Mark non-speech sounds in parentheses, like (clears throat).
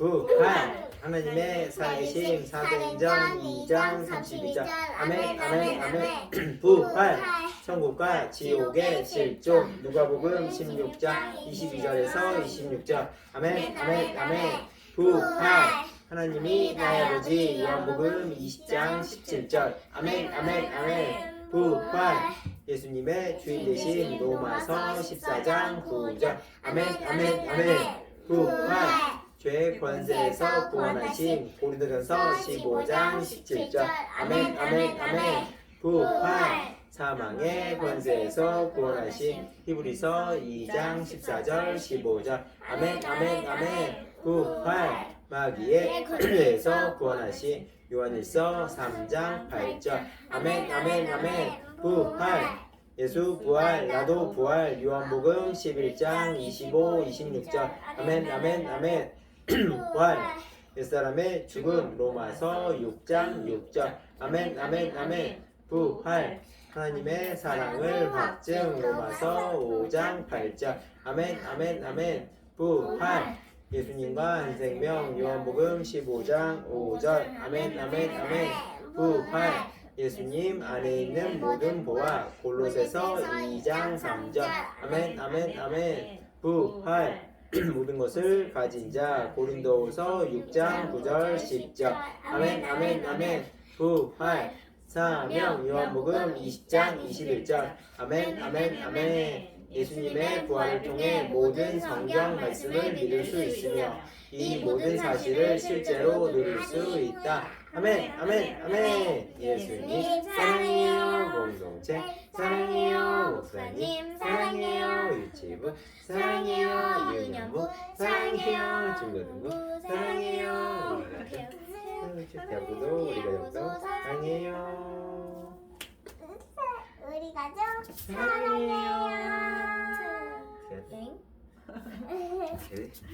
부활 하나님의 살아계심 사도행전 2장 32절 아멘 아멘 아멘 부활 천국과 지옥의 실존 누가복음 16장 22절에서 26절 아멘 아멘 아멘 부활 하나님이 나의 아버지 요한복음 20장 17절 아멘 아멘 아멘 부활 예수님의 주인 되신 로마서 14장 9절 아멘 아멘 아멘 부활 죄의 권세에서 구원하신 고린도전서 15장 17절. 아멘 아멘 아멘. 부활. 사망의 권세에서 구원하신 히브리서 2장 14절 15절. 아멘 아멘 아멘. 부활. 마귀의 권세에서 구원하신 요한일서 3장 8절. 아멘 아멘 아멘. 부활. 예수 부활 나도 부활. 요한복음 11장 25 26절. 아멘 아멘 아멘 (clears throat) 부활 옛사람의 죽음 로마서 6장 6절. 아멘 아멘 아멘 부활. 하나님의 사랑을 확증 로마서 5장 8절. 아멘 아멘 아멘. 부활. 예수님과 한 생명 요한복음 15장 5절. 아멘 아멘 아멘. 부활. 예수님 안에 있는 모든 보화 골로새서 2장 3절. 아멘 아멘 아멘. 부활 (clears throat) 모든 것을 가진 자. 고린도후서 6장 9절 10절. 아멘 아멘 아멘. 부활 사명 요한복음 20장 21절. 아멘 아멘 아멘. 예수님의 부활을 통해 모든 성경 말씀을 믿을 수 있으며 이 모든 사실을 실제로 누릴 수 있다. 아멘 아멘 아멘. 예수님 사랑해요 공동체. 사랑해요 목사님. 사랑해요 유치부. 사랑해요 사랑해요 중고등부 사랑해요. 대학부도 우리 가족도 사랑해요. 우리 가족 사랑해요. 사랑해요. 그래.